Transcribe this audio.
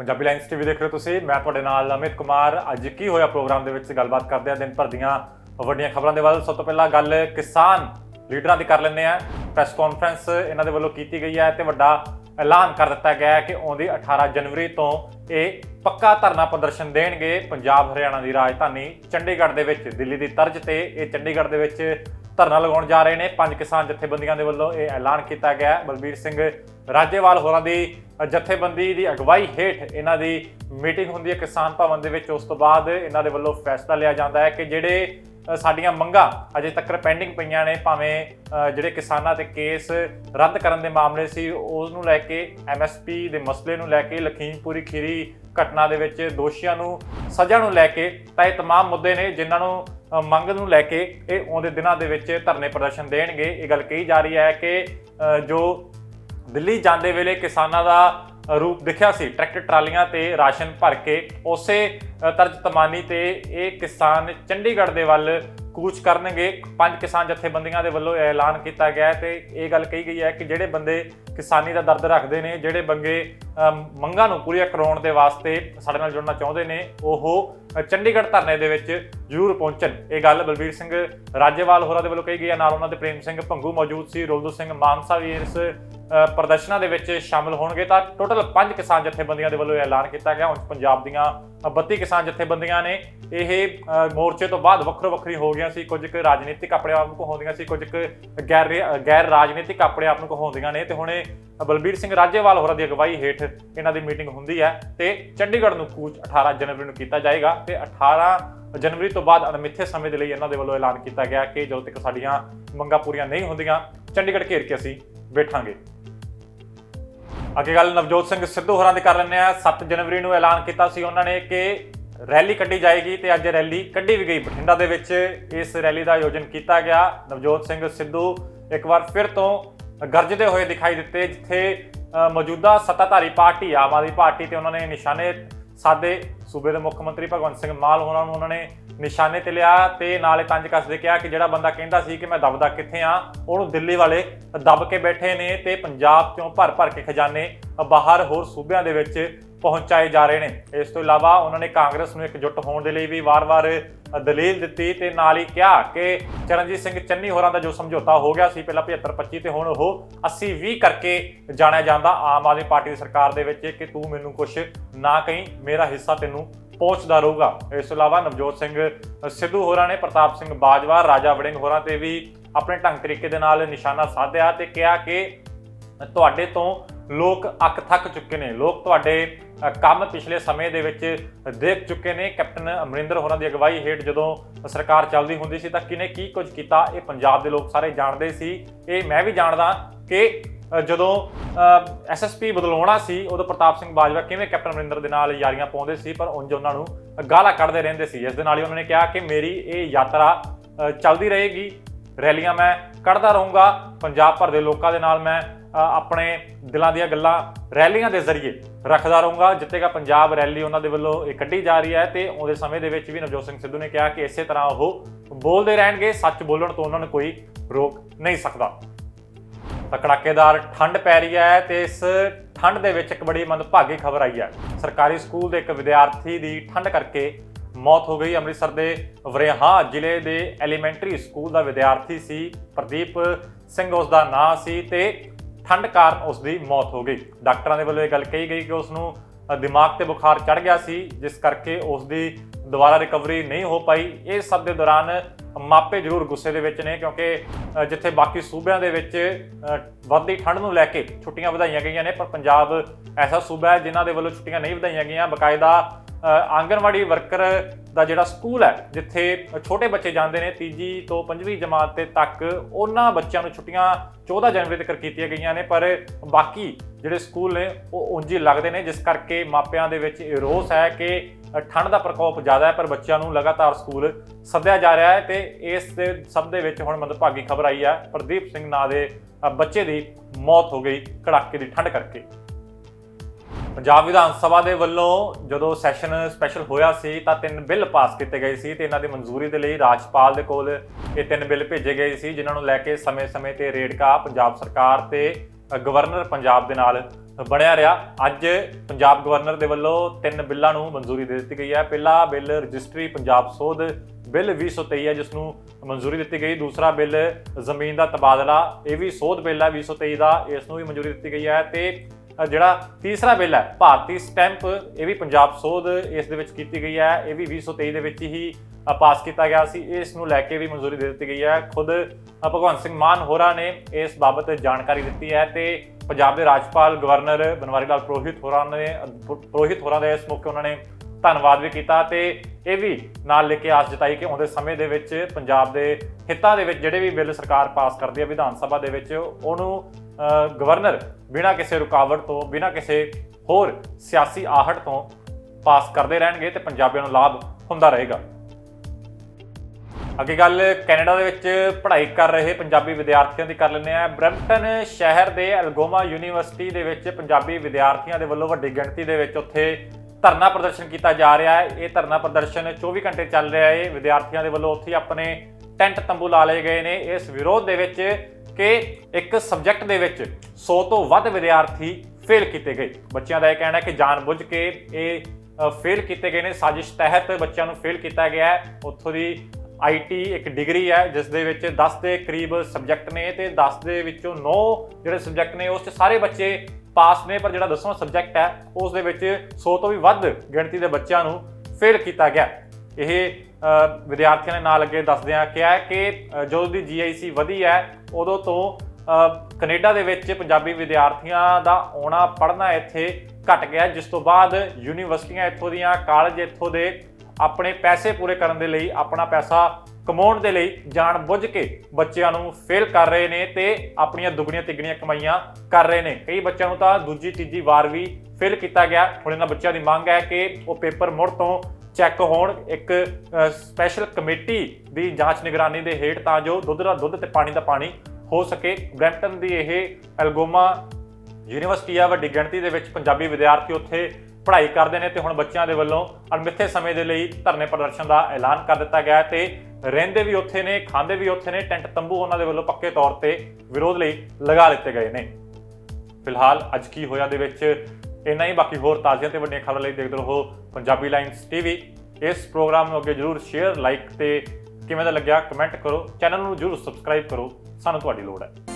Punjabi lines TV ਦੇਖ ਰਹੇ ਹੋ ਤੁਸੀਂ। ਮੈਂ ਤੁਹਾਡੇ ਨਾਲ ਅਮਿਤ ਕੁਮਾਰ। ਅੱਜ ਕੀ ਹੋਇਆ ਪ੍ਰੋਗਰਾਮ ਦੇ ਵਿੱਚ? ਗੱਲਬਾਤ ਕਰਦੇ ਆ ਦਿਨ ਭਰ ਦੀਆਂ ਵੱਡੀਆਂ ਖਬਰਾਂ ਦੇ ਵੱਲ। ਸਭ ਤੋਂ ਪਹਿਲਾਂ ਗੱਲ ਕਿਸਾਨ ਲੀਡਰਾਂ ਦੀ ਕਰ ਲੈਂਦੇ ਆ। ਪ੍ਰੈਸ ਕਾਨਫਰੰਸ ਇਹਨਾਂ ਦੇ ਵੱਲੋਂ ਕੀਤੀ ਗਈ ਹੈ ਤੇ ਵੱਡਾ ਐਲਾਨ ਕਰ ਦਿੱਤਾ ਗਿਆ ਹੈ ਕਿ ਆਉਂਦੀ 18 ਜਨਵਰੀ ਤੋਂ ਇਹ ਪੱਕਾ ਧਰਨਾ ਪ੍ਰਦਰਸ਼ਨ ਦੇਣਗੇ। ਪੰਜਾਬ, ਹਰਿਆਣਾ ਦੀ ਰਾਜਧਾਨੀ ਚੰਡੀਗੜ੍ਹ ਦੇ ਵਿੱਚ। ਦਿੱਲੀ ਦੀ ਤਰਜ਼ ਤੇ ਇਹ ਚੰਡੀਗੜ੍ਹ ਦੇ ਵਿੱਚ ਧਰਨਾ ਲਗਾਉਣ ਜਾ ਰਹੇ ਨੇ। ਪੰਜ ਕਿਸਾਨ ਜਥੇਬੰਦੀਆਂ ਦੇ ਵੱਲੋਂ ਇਹ ਐਲਾਨ ਕੀਤਾ ਗਿਆ ਹੈ। ਬਲਬੀਰ ਸਿੰਘ ਰਾਜੇਵਾਲ ਹੋਰਾਂ ਦੀ ਜਥੇਬੰਦੀ ਦੀ ਅਗਵਾਈ ਹੇਠ ਇਹਨਾਂ ਦੀ ਮੀਟਿੰਗ ਹੁੰਦੀ ਹੈ ਕਿਸਾਨ ਭਵਨ ਦੇ ਵਿੱਚ ਉਸ ਤੋਂ ਬਾਅਦ ਇਹਨਾਂ ਦੇ ਵੱਲੋਂ ਫੈਸਲਾ ਲਿਆ ਜਾਂਦਾ ਹੈ ਕਿ ਜਿਹੜੇ ਅ, ਸਾਡੀਆਂ ਮੰਗਾਂ ਅਜੇ ਤੱਕ ਪੈਂਡਿੰਗ ਪਈਆਂ ਨੇ ਭਾਵੇਂ ਅ, ਜਿਹੜੇ ਕਿਸਾਨਾਂ ਤੇ ਕੇਸ ਰੱਦ ਕਰਨ ਦੇ ਮਾਮਲੇ ਸੀ ਉਸ ਨੂੰ ਲੈ ਕੇ ਐਮਐਸਪੀ ਦੇ ਮਸਲੇ ਨੂੰ ਲੈ ਕੇ ਲਖੀਮਪੁਰੀ ਖੀਰੀ ਘਟਨਾ ਦੇ ਵਿੱਚ ਦੋਸ਼ੀਆਂ ਨੂੰ ਸਜ਼ਾ ਨੂੰ ਲੈ ਕੇ ਤਾਂ ਇਹ तमाम ਮੁੱਦੇ ਨੇ ਜਿਨ੍ਹਾਂ ਨੂੰ ਅ, ਮੰਗ ਨੂੰ ਲੈ ਕੇ ਇਹ ਆਉਂਦੇ ਦਿਨਾਂ ਦੇ ਵਿੱਚ ਧਰਨੇ ਪ੍ਰਦਰਸ਼ਨ ਦੇਣਗੇ ਇਹ ਗੱਲ ਕਹੀ ਜਾ ਰਹੀ ਹੈ ਕਿ ਅ, ਜੋ ਦਿੱਲੀ ਜਾਂਦੇ ਵੇਲੇ ਕਿਸਾਨਾਂ ਦਾ ਰੂਪ ਦਿਖਿਆ ਸੀ। ਟਰੈਕਟਰ, ਟਰਾਲੀਆਂ ਤੇ ਰਾਸ਼ਨ ਭਰ ਕੇ ਉਸੇ ਤਰਜ ਤਮਾਨੀ ਤੇ ਇਹ ਕਿਸਾਨ ਚੰਡੀਗੜ੍ਹ ਦੇ ਵੱਲ ਕੂਚ ਕਰਨਗੇ। ਪੰਜ ਕਿਸਾਨ ਜਥੇਬੰਦੀਆਂ ਦੇ ਵੱਲੋਂ ਐਲਾਨ ਕੀਤਾ ਗਿਆ ਹੈ ਤੇ ਇਹ ਗੱਲ ਕਹੀ ਗਈ ਹੈ ਕਿ ਜਿਹੜੇ ਬੰਦੇ ਕਿਸਾਨੀ ਦਾ ਦਰਦ ਰੱਖਦੇ ਨੇ, ਜਿਹੜੇ ਬੰਗੇ ਮੰਗਾਂ ਨੂੰ ਪੂਰੀਆਂ ਕਰਾਉਣ ਦੇ ਵਾਸਤੇ ਸਾਡੇ ਨਾਲ ਜੁੜਨਾ ਚਾਹੁੰਦੇ ਨੇ, ਉਹ ਚੰਡੀਗੜ੍ਹ ਧਰਨੇ ਦੇ ਵਿੱਚ ਜ਼ਰੂਰ ਪਹੁੰਚਣ। ਇਹ ਗੱਲ ਬਲਬੀਰ ਸਿੰਘ ਰਾਜੇਵਾਲ ਹੋਰਾਂ ਦੇ ਵੱਲੋਂ ਕਹੀ ਗਈ ਹੈ। ਨਾਲ ਉਹਨਾਂ ਦੇ ਪ੍ਰੇਮ ਸਿੰਘ ਭੰਗੂ ਮੌਜੂਦ ਸੀ। ਰੋਲਦੂ ਸਿੰਘ ਮਾਨਸਾ ਵੀ ਇਸ ਪ੍ਰਦਰਸ਼ਨਾਂ ਦੇ ਵਿੱਚ ਸ਼ਾਮਲ ਹੋਣਗੇ ਤਾਂ ਟੋਟਲ ਪੰਜ ਕਿਸਾਨ ਜਥੇਬੰਦੀਆਂ ਦੇ ਵੱਲੋਂ ਇਹ ਐਲਾਨ ਕੀਤਾ ਗਿਆ। ਹੁਣ ਪੰਜਾਬ ਦੀਆਂ ਅ, 32 ਕਿਸਾਨ ਜਥੇਬੰਦੀਆਂ ਨੇ ਇਹ ਮੋਰਚੇ ਤੋਂ ਬਾਅਦ ਵੱਖਰੋ ਵੱਖਰੀ ਹੋ ਗਈਆਂ ਸੀ। ਕੁਝ ਕੁ ਰਾਜਨੀਤਿਕ ਆਪਣੇ ਆਪ ਨੂੰ ਕਹਾਉਂਦੀਆਂ ਸੀ ਕੁਝ ਕੁ ਗੈਰ ਗੈਰ ਰਾਜਨੀਤਿਕ ਆਪਣੇ ਆਪ ਨੂੰ ਕਹਾਉਂਦੀਆਂ ਨੇ। ਤੇ ਹੁਣ ਬਲਬੀਰ ਸਿੰਘ ਰਾਜੇਵਾਲ ਹੋਰਾਂ ਦੀ ਅਗਵਾਈ ਹੇਠ ਇਹਨਾਂ ਦੀ ਮੀਟਿੰਗ ਹੁੰਦੀ ਹੈ ਤੇ ਚੰਡੀਗੜ੍ਹ ਨੂੰ ਕੂਚ 18 ਜਨਵਰੀ ਨੂੰ ਕੀਤਾ ਜਾਏਗਾ ਤੇ 18 ਜਨਵਰੀ ਤੋਂ ਬਾਅਦ ਅਣਮਿੱਥੇ ਸਮੇਂ ਦੇ ਲਈ ਇਹਨਾਂ ਦੇ ਵੱਲੋਂ ਐਲਾਨ ਕੀਤਾ ਗਿਆ ਕਿ ਜਦੋਂ ਤੱਕ ਸਾਡੀਆਂ ਮੰਗਾਂ ਪੂਰੀਆਂ ਨਹੀਂ ਹੁੰਦੀਆਂ ਚੰਡੀਗੜ੍ਹ ਘੇਰ ਕੇ ਅਸੀਂ ਬੈਠਾਂਗੇ। ਅੱਗੇ ਗੱਲ ਨਵਜੋਤ ਸਿੰਘ ਸਿੱਧੂ ਹੋਰਾਂ ਦੀ ਕਰ ਲੈਂਦੇ ਆ 7 ਜਨਵਰੀ ਨੂੰ ਐਲਾਨ ਕੀਤਾ ਸੀ ਉਹਨਾਂ ਨੇ ਕਿ ਰੈਲੀ ਕੱਢੀ ਜਾਏਗੀ ਤੇ ਅੱਜ ਰੈਲੀ ਕੱਢੀ ਵੀ ਗਈ। ਬਠਿੰਡਾ ਦੇ ਵਿੱਚ ਇਸ ਰੈਲੀ ਦਾ ਆਯੋਜਨ ਕੀਤਾ ਗਿਆ। ਨਵਜੋਤ ਸਿੰਘ ਸਿੱਧੂ ਇੱਕ ਵਾਰ ਫਿਰ ਤੋਂ ਗਰਜਦੇ ਹੋਏ ਦਿਖਾਈ ਦਿੱਤੇ, ਜਿੱਥੇ ਮੌਜੂਦਾ ਸੱਤਾਧਾਰੀ ਪਾਰਟੀ, ਆਮ ਆਦਮੀ ਪਾਰਟੀ ਤੇ ਉਹਨਾਂ ਨੇ ਨਿਸ਼ਾਨੇ ਸਾਦੇ ਸੂਬੇ ਦੇ ਮੁੱਖ ਮੰਤਰੀ ਭਗਵੰਤ ਸਿੰਘ ਮਾਨ ਹੋਰਾਂ ਨੂੰ ਉਹਨਾਂ ਨੇ ਨਿਸ਼ਾਨੇ ਤੇ ਲਿਆ ਤੇ ਨਾਲੇ ਤੰਜ ਕੱਸਦੇ ਕਿਹਾ ਕਿ ਜਿਹੜਾ ਬੰਦਾ ਕਹਿੰਦਾ ਸੀ ਕਿ ਮੈਂ ਦਬਦਾ ਕਿੱਥੇ ਆ, ਉਹਨੂੰ ਦਿੱਲੀ ਵਾਲੇ ਦਬ ਕੇ ਬੈਠੇ ਨੇ ਤੇ ਪੰਜਾਬ ਚੋਂ ਭਰ ਭਰ ਕੇ ਖਜ਼ਾਨੇ ਬਾਹਰ ਹੋਰ ਸੂਬਿਆਂ ਦੇ ਵਿੱਚ ਪਹੁੰਚਾਏ ਜਾ ਰਹੇ ਨੇ। ਇਸ ਤੋਂ ਇਲਾਵਾ ਉਹਨਾਂ ਨੇ ਕਾਂਗਰਸ ਨੂੰ ਇਕਜੁੱਟ ਹੋਣ ਦੇ ਲਈ ਵੀ ਵਾਰ-ਵਾਰ ਦਲੀਲ ਦਿੱਤੀ ਤੇ ਨਾਲ ਹੀ ਕਿਹਾ ਕਿ ਚਰਨਜੀਤ ਸਿੰਘ ਚੰਨੀ ਹੋਰਾਂ ਦਾ ਜੋ ਸਮਝੌਤਾ ਹੋ ਗਿਆ ਸੀ, ਪਹਿਲਾਂ 75 25 ਤੇ ਹੁਣ ਉਹ 80 20 ਕਰਕੇ ਜਾਣਿਆ ਜਾਂਦਾ। ਆਮ ਆਦਮੀ ਪਾਰਟੀ ਦੀ ਸਰਕਾਰ ਦੇ ਵਿੱਚ ਕਿ ਤੂੰ ਮੈਨੂੰ ਕੁਝ ਨਾ ਕਹੀਂ, ਮੇਰਾ ਹਿੱਸਾ ਤੈਨੂੰ ਪਹੁੰਚਦਾ ਰਹੂਗਾ। ਇਸ ਤੋਂ ਇਲਾਵਾ ਨਵਜੋਤ ਸਿੰਘ ਸਿੱਧੂ ਹੋਰਾਂ ਨੇ, ਪ੍ਰਤਾਪ ਸਿੰਘ ਬਾਜਵਾ, ਰਾਜਾ ਵੜਿੰਗ ਹੋਰਾਂ ਤੇ ਵੀ ਆਪਣੇ ਢੰਗ ਤਰੀਕੇ ਦੇ ਨਾਲ ਨਿਸ਼ਾਨਾ ਸਾਧਿਆ ਤੇ ਕਿਹਾ ਕਿ ਤੁਹਾਡੇ ਤੋਂ ਲੋਕ ਅੱਕ ਥੱਕ ਚੁੱਕੇ ਨੇ। ਲੋਕ ਤੁਹਾਡੇ ਕੰਮ ਪਿਛਲੇ ਸਮੇਂ ਦੇ ਵਿੱਚ ਦੇਖ ਚੁੱਕੇ ਨੇ। ਕੈਪਟਨ ਅਮਰਿੰਦਰ ਹੋਰਾਂ ਦੀ ਅਗਵਾਈ ਹੇਠ ਜਦੋਂ ਸਰਕਾਰ ਚੱਲਦੀ ਹੁੰਦੀ ਸੀ ਤਾਂ ਕਿਨੇ ਕੀ ਕੁਝ ਕੀਤਾ ਇਹ ਪੰਜਾਬ ਦੇ ਲੋਕ ਸਾਰੇ ਜਾਣਦੇ ਸੀ। ਇਹ ਮੈਂ ਵੀ ਜਾਣਦਾ ਕਿ ਅ, ਜਦੋਂ ਐਸਐਸਪੀ ਬਦਲਾਉਣਾ ਸੀ ਉਦੋਂ ਪ੍ਰਤਾਪ ਸਿੰਘ ਬਾਜਵਾ ਕਿਵੇਂ ਕੈਪਟਨ ਅਮਰਿੰਦਰ ਦੇ ਨਾਲ ਯਾਰੀਆਂ ਪਾਉਂਦੇ ਸੀ ਪਰ ਉਂਝ ਉਹਨਾਂ ਨੂੰ ਗਾਲਾਂ ਕੱਢਦੇ ਰਹਿੰਦੇ ਸੀ। ਇਸ ਦੇ ਨਾਲ ਹੀ ਉਹਨਾਂ ਨੇ ਕਿਹਾ ਕਿ ਮੇਰੀ ਇਹ ਯਾਤਰਾ ਚੱਲਦੀ ਰਹੇਗੀ। ਰੈਲੀਆਂ ਮੈਂ ਕੱਢਦਾ ਰਹੂੰਗਾ। ਪੰਜਾਬ ਭਰ ਦੇ ਲੋਕਾਂ ਦੇ ਨਾਲ ਮੈਂ ਆਪਣੇ ਦਿਲਾਂ ਦੀਆਂ ਗੱਲਾਂ ਰੈਲੀਆਂ ਦੇ ਜ਼ਰੀਏ ਰੱਖਦਾ ਰਹੂੰਗਾ। ਜਿੱਤੇਗਾ ਪੰਜਾਬ ਰੈਲੀ ਉਹਨਾਂ ਦੇ ਵੱਲੋਂ ਇਹ ਕੱਢੀ ਜਾ ਰਹੀ ਹੈ ਤੇ ਆਉਂਦੇ ਸਮੇਂ ਦੇ ਵਿੱਚ ਵੀ ਨਵਜੋਤ ਸਿੰਘ ਸਿੱਧੂ ਨੇ ਕਿਹਾ ਕਿ ਇਸੇ ਤਰ੍ਹਾਂ ਉਹ ਬੋਲਦੇ ਰਹਿਣਗੇ। ਸੱਚ ਬੋਲਣ ਤੋਂ ਉਹਨਾਂ ਨੂੰ ਕੋਈ ਰੋਕ ਨਹੀਂ ਸਕਦਾ। ਤਾਂ ਕੜਾਕੇਦਾਰ ਠੰਡ ਪੈ ਰਹੀ ਹੈ ਤੇ ਇਸ ਠੰਡ ਦੇ ਵਿੱਚ ਇੱਕ ਬੜੀ ਮੰਦਭਾਗੀ ਖਬਰ ਆਈ ਹੈ। ਸਰਕਾਰੀ ਸਕੂਲ ਦੇ ਇੱਕ ਵਿਦਿਆਰਥੀ ਦੀ ਠੰਡ ਕਰਕੇ ਮੌਤ ਹੋ ਗਈ। ਅੰਮ੍ਰਿਤਸਰ ਦੇ ਵਰੇਹਾ ਜ਼ਿਲ੍ਹੇ ਦੇ ਐਲੀਮੈਂਟਰੀ ਸਕੂਲ ਦਾ ਵਿਦਿਆਰਥੀ ਸੀ ਪ੍ਰਦੀਪ ਸਿੰਘ। ਉਸ ਦਾ ਨਾਂ ਸੀ ਤੇ ਠੰਡ ਕਾਰਨ ਉਸ ਦੀ ਮੌਤ ਹੋ ਗਈ। ਡਾਕਟਰਾਂ ਦੇ ਵੱਲੋਂ ਇਹ ਗੱਲ ਕਹੀ ਗਈ ਕਿ ਉਸ ਨੂੰ ਦਿਮਾਗ ਤੇ ਬੁਖਾਰ ਚੜ ਗਿਆ ਸੀ, ਜਿਸ ਕਰਕੇ ਉਸ ਦੀ ਦੁਬਾਰਾ ਰਿਕਵਰੀ ਨਹੀਂ ਹੋ ਪਾਈ। ਇਹ ਸਭ ਦੇ ਦੌਰਾਨ ਮਾਪੇ ਜ਼ਰੂਰ ਗੁੱਸੇ ਦੇ ਵਿੱਚ ਨੇ ਕਿਉਂਕਿ ਜਿੱਥੇ ਬਾਕੀ ਸੂਬਿਆਂ ਦੇ ਵਿੱਚ ਵੱਧਦੀ ਠੰਡ ਨੂੰ ਲੈ ਕੇ ਛੁੱਟੀਆਂ ਵਧਾਈਆਂ ਗਈਆਂ ਨੇ ਪਰ ਪੰਜਾਬ ਐਸਾ ਸੂਬਾ ਹੈ ਜਿਨ੍ਹਾਂ ਦੇ ਵੱਲੋਂ ਛੁੱਟੀਆਂ ਨਹੀਂ ਵਧਾਈਆਂ ਗਈਆਂ। ਬਕਾਇਦਾ ਅ, ਆਂਗਣਵਾੜੀ ਵਰਕਰ ਦਾ ਜਿਹੜਾ ਸਕੂਲ ਹੈ ਜਿੱਥੇ ਛੋਟੇ ਬੱਚੇ ਜਾਂਦੇ ਨੇ ਤੀਜੀ ਤੋਂ ਪੰਜਵੀਂ ਜਮਾਤ ਤੇ ਤੱਕ ਉਹਨਾਂ ਬੱਚਿਆਂ ਨੂੰ ਛੁੱਟੀਆਂ 14 ਜਨਵਰੀ ਤੱਕ ਕੀਤੀਆਂ ਗਈਆਂ ਨੇ ਪਰ ਬਾਕੀ ਜਿਹੜੇ ਸਕੂਲ ਨੇ ਉਹ ਉਂਝ ਹੀ ਲੱਗਦੇ ਨੇ ਜਿਸ ਕਰਕੇ ਮਾਪਿਆਂ ਦੇ ਵਿੱਚ ਇਹ ਰੋਸ ਹੈ ਕਿ ਠੰਡ ਦਾ ਪ੍ਰਕੋਪ ਜ਼ਿਆਦਾ ਹੈ ਪਰ ਬੱਚਿਆਂ ਨੂੰ ਲਗਾਤਾਰ ਸਕੂਲ ਸੱਦਿਆ ਜਾ ਰਿਹਾ ਹੈ ਤੇ ਇਸ ਦੇ ਸਭ ਦੇ ਵਿੱਚ ਹੁਣ ਮੰਦਭਾਗੀ ਖਬਰ ਆਈ ਹੈ ਪ੍ਰਦੀਪ ਸਿੰਘ ਨਾਂ ਦੇ ਬੱਚੇ ਦੀ ਮੌਤ ਹੋ ਗਈ ਕੜਾਕੇ ਦੀ ਠੰਡ ਕਰਕੇ। ਪੰਜਾਬ ਵਿਧਾਨ ਸਭਾ ਦੇ ਵੱਲੋਂ ਜਦੋਂ ਸੈਸ਼ਨ ਸਪੈਸ਼ਲ ਹੋਇਆ ਸੀ ਤਾਂ ਤਿੰਨ ਬਿੱਲ ਪਾਸ ਕੀਤੇ ਗਏ ਸੀ ਤੇ ਇਹਨਾਂ ਦੀ ਮਨਜ਼ੂਰੀ ਦੇ ਲਈ ਰਾਜਪਾਲ ਦੇ ਕੋਲ ਇਹ ਤਿੰਨ ਬਿੱਲ ਭੇਜੇ ਗਏ ਸੀ, ਜਿਨ੍ਹਾਂ ਨੂੰ ਲੈ ਕੇ ਸਮੇਂ-ਸਮੇਂ ਤੇ ਰੇੜਕਾ ਪੰਜਾਬ ਸਰਕਾਰ ਤੇ ਗਵਰਨਰ ਪੰਜਾਬ ਦੇ ਨਾਲ ਬਣਿਆ ਰਿਹਾ। ਅੱਜ ਪੰਜਾਬ ਗਵਰਨਰ ਦੇ ਵੱਲੋਂ ਤਿੰਨ ਬਿੱਲਾਂ ਨੂੰ ਮਨਜ਼ੂਰੀ ਦੇ ਦਿੱਤੀ ਗਈ ਹੈ। ਪਹਿਲਾ ਬਿੱਲ ਰਜਿਸਟਰੀ ਪੰਜਾਬ ਸੋਧ ਬਿੱਲ 2023 ਹੈ, ਜਿਸ ਨੂੰ ਮਨਜ਼ੂਰੀ ਦਿੱਤੀ ਗਈ। ਦੂਸਰਾ ਬਿੱਲ ਜ਼ਮੀਨ ਦਾ ਤਬਾਦਲਾ, ਇਹ ਵੀ ਸੋਧ ਬਿੱਲ ਹੈ 2023 ਦਾ, ਇਸ ਨੂੰ ਵੀ ਮਨਜ਼ੂਰੀ ਦਿੱਤੀ ਗਈ ਹੈ। ਤੇ ਜਿਹੜਾ ਤੀਸਰਾ ਬਿੱਲ ਹੈ, ਭਾਰਤੀ ਸਟੈਂਪ, ਇਹ ਵੀ ਪੰਜਾਬ ਸੋਧ ਇਸ ਦੇ ਵਿੱਚ ਕੀਤੀ ਗਈ ਹੈ। ਇਹ ਵੀ 2023 ਦੇ ਵਿੱਚ ਹੀ ਪਾਸ ਕੀਤਾ ਗਿਆ ਸੀ। ਇਸ ਨੂੰ ਲੈ ਕੇ ਵੀ ਮਨਜ਼ੂਰੀ ਦੇ ਦਿੱਤੀ ਗਈ ਹੈ। ਖੁਦ ਭਗਵੰਤ ਸਿੰਘ ਮਾਨ ਹੋਰਾਂ ਨੇ ਇਸ ਬਾਬਤ ਜਾਣਕਾਰੀ ਦਿੱਤੀ ਹੈ। ਤੇ, ਪੰਜਾਬ ਦੇ ਰਾਜਪਾਲ ਗਵਰਨਰ ਬਨਵਾਰੀ ਲਾਲ ਪੁਰੋਹਿਤ ਹੋਰਾਂ ਨੇ ਪੁਰੋਹਿਤ ਹੋਰਾਂ ਦੇ ਇਸ ਮੌਕੇ ਉਹਨਾਂ ਨੇ ਧੰਨਵਾਦ ਵੀ ਕੀਤਾ ਤੇ ਇਹ ਵੀ ਨਾਲ ਲੈ ਕੇ ਆਸ ਜਤਾਈ ਕਿ ਆਉਂਦੇ ਸਮੇਂ ਦੇ ਵਿੱਚ ਪੰਜਾਬ ਦੇ ਹਿੱਤਾਂ ਦੇ ਵਿੱਚ ਜਿਹੜੇ ਵੀ ਬਿੱਲ ਸਰਕਾਰ ਪਾਸ ਕਰਦੀ ਹੈ ਵਿਧਾਨ ਸਭਾ ਦੇ ਵਿੱਚ, ਉਹਨੂੰ ਗਵਰਨਰ ਬਿਨਾਂ ਕਿਸੇ ਰੁਕਾਵਟ ਤੋਂ, ਬਿਨਾਂ ਕਿਸੇ ਹੋਰ ਸਿਆਸੀ ਆਹਟ ਤੋਂ ਪਾਸ ਕਰਦੇ ਰਹਿਣਗੇ ਤੇ ਪੰਜਾਬੀਆਂ ਨੂੰ ਲਾਭ ਹੁੰਦਾ ਰਹੇਗਾ। ਅੱਗੇ ਗੱਲ ਕੈਨੇਡਾ ਦੇ ਵਿੱਚ ਪੜ੍ਹਾਈ ਕਰ ਰਹੇ ਪੰਜਾਬੀ ਵਿਦਿਆਰਥੀਆਂ ਦੀ ਕਰ ਲੈਂਦੇ ਆ ਬ੍ਰੈਂਪਟਨ ਸ਼ਹਿਰ ਦੇ ਐਲਗੋਮਾ ਯੂਨੀਵਰਸਿਟੀ ਦੇ ਵਿੱਚ ਪੰਜਾਬੀ ਵਿਦਿਆਰਥੀਆਂ ਦੇ ਵੱਲੋਂ ਵੱਡੀ ਗਿਣਤੀ ਦੇ ਵਿੱਚ ਉੱਥੇ ਧਰਨਾ ਪ੍ਰਦਰਸ਼ਨ ਕੀਤਾ ਜਾ ਰਿਹਾ ਹੈ। ਇਹ ਧਰਨਾ ਪ੍ਰਦਰਸ਼ਨ 24 ਘੰਟੇ ਚੱਲ ਰਿਹਾ ਹੈ। ਵਿਦਿਆਰਥੀਆਂ ਦੇ ਵੱਲੋਂ ਉੱਥੇ ਆਪਣੇ ਟੈਂਟ ਤੰਬੂ ਲਾ ਲਏ ਗਏ ਨੇ। ਇਸ ਵਿਰੋਧ ਦੇ ਵਿੱਚ ਕਿ ਇੱਕ ਸਬਜੈਕਟ ਦੇ ਵਿੱਚ 100 ਤੋਂ ਵੱਧ ਵਿਦਿਆਰਥੀ ਫੇਲ ਕੀਤੇ ਗਏ। ਬੱਚਿਆਂ ਦਾ ਇਹ ਕਹਿਣਾ ਹੈ ਕਿ ਜਾਣਬੁੱਝ ਕੇ ਇਹ ਫੇਲ ਕੀਤੇ ਗਏ ਨੇ। ਸਾਜ਼ਿਸ਼ ਤਹਿਤ ਬੱਚਿਆਂ ਨੂੰ ਫੇਲ ਕੀਤਾ ਗਿਆ ਹੈ। ਉੱਥੋਂ ਦੀ ਆਈਟੀ ਇੱਕ ਡਿਗਰੀ ਹੈ, ਜਿਸ ਦੇ ਵਿੱਚ 10 ਦੇ ਕਰੀਬ ਸਬਜੈਕਟ ਨੇ ਤੇ 10 ਦੇ ਵਿੱਚੋਂ 9 ਜਿਹੜੇ ਸਬਜੈਕਟ ਨੇ, ਉਸ 'ਚ ਸਾਰੇ ਬੱਚੇ ਪਾਸ ਨੇ ਪਰ ਜਿਹੜਾ 10ਵਾਂ ਸਬਜੈਕਟ ਹੈ ਉਸ ਦੇ ਵਿੱਚ 100 ਤੋਂ ਵੀ ਵੱਧ ਗਿਣਤੀ ਦੇ ਬੱਚਿਆਂ ਨੂੰ ਫੇਲ ਕੀਤਾ ਗਿਆ। ਇਹ ਵਿਦਿਆਰਥੀਆਂ ਨੇ ਨਾਲ ਅੱਗੇ ਦੱਸਦਿਆਂ ਕਿਹਾ ਹੈ ਕਿ ਜਦੋਂ ਦੀ ਜੀਆਈਸੀ ਵਧੀ ਹੈ ਉਦੋਂ ਤੋਂ ਅ, ਕੈਨੇਡਾ ਦੇ ਵਿੱਚ ਪੰਜਾਬੀ ਵਿਦਿਆਰਥੀਆਂ ਦਾ ਆਉਣਾ ਪੜ੍ਹਨਾ ਇੱਥੇ ਘਟ ਗਿਆ ਜਿਸ ਤੋਂ ਬਾਅਦ ਯੂਨੀਵਰਸਿਟੀਆਂ ਇੱਥੋਂ ਦੀਆਂ ਕਾਲਜ ਇੱਥੋਂ ਦੇ ਆਪਣੇ ਪੈਸੇ ਪੂਰੇ ਕਰਨ ਦੇ ਲਈ ਆਪਣਾ ਪੈਸਾ ਕਮਾਉਣ ਦੇ ਲਈ ਜਾਣ ਬੁੱਝ ਕੇ ਬੱਚਿਆਂ ਨੂੰ ਫੇਲ ਕਰ ਰਹੇ ਨੇ ਤੇ ਆਪਣੀਆਂ ਦੁੱਗਣੀਆਂ ਤਿੱਗਣੀਆਂ ਕਮਾਈਆਂ ਕਰ ਰਹੇ ਨੇ। ਕਈ ਬੱਚਿਆਂ ਨੂੰ ਤਾਂ ਦੂਜੀ, ਤੀਜੀ ਵਾਰ ਵੀ ਫੇਲ ਕੀਤਾ ਗਿਆ। ਹੁਣ ਇਹਨਾਂ ਬੱਚਿਆਂ ਦੀ ਮੰਗ ਹੈ ਕਿ ਉਹ ਪੇਪਰ ਮੁੜ ਤੋਂ ਚੈੱਕ ਹੋਣ। ਇੱਕ ਸਪੈਸ਼ਲ ਕਮੇਟੀ ਦੀ ਜਾਂਚ ਨਿਗਰਾਨੀ ਦੇ ਹੇਠ ਤਾਂ ਜੋ ਦੁੱਧ ਦਾ ਦੁੱਧ ਤੇ ਪਾਣੀ ਦਾ ਪਾਣੀ ਹੋ ਸਕੇ। ਬ੍ਰੈਂਪਟਨ ਦੀ ਇਹ ਐਲਗੋਮਾ ਯੂਨੀਵਰਸਿਟੀ ਆ, ਵੱਡੀ ਗਿਣਤੀ ਦੇ ਵਿੱਚ ਪੰਜਾਬੀ ਵਿਦਿਆਰਥੀ ਉੱਥੇ ਪੜ੍ਹਾਈ ਕਰਦੇ ਨੇ ਤੇ ਹੁਣ ਬੱਚਿਆਂ ਦੇ ਵੱਲੋਂ ਅਣਮਿੱਥੇ ਸਮੇਂ ਦੇ ਲਈ ਧਰਨੇ ਪ੍ਰਦਰਸ਼ਨ ਦਾ ਐਲਾਨ ਕਰ ਦਿੱਤਾ ਗਿਆ ਹੈ ਤੇ ਰਹਿੰਦੇ ਵੀ ਉੱਥੇ ਨੇ, ਖਾਂਦੇ ਵੀ ਉੱਥੇ ਨੇ, ਟੈਂਟ ਤੰਬੂ ਉਹਨਾਂ ਦੇ ਵੱਲੋਂ ਪੱਕੇ ਤੌਰ ਤੇ ਵਿਰੋਧ ਲਈ ਲਗਾ ਦਿੱਤੇ ਗਏ ਨੇ। ਫਿਲਹਾਲ ਅੱਜ ਕੀ ਹੋਇਆ ਦੇ ਵਿੱਚ ਇੰਨਾ ਹੀ, ਬਾਕੀ ਹੋਰ ਤਾਜ਼ੀਆਂ ਤੇ ਵੱਡੀਆਂ ਖਬਰਾਂ ਲਈ ਦੇਖਦੇ ਰਹੋ ਪੰਜਾਬੀ ਲਾਈਨਸ ਟੀਵੀ। ਇਸ ਪ੍ਰੋਗਰਾਮ ਨੂੰ ਅੱਗੇ ਜਰੂਰ ਸ਼ੇਅਰ, ਲਾਈਕ ਤੇ ਕਿਵੇਂ ਦਾ ਲੱਗਿਆ, ਕਮੈਂਟ ਕਰੋ, ਚੈਨਲ ਨੂੰ ਜਰੂਰ ਸਬਸਕ੍ਰਾਈਬ ਕਰੋ, ਸਾਨੂੰ ਤੁਹਾਡੀ ਲੋੜ ਹੈ।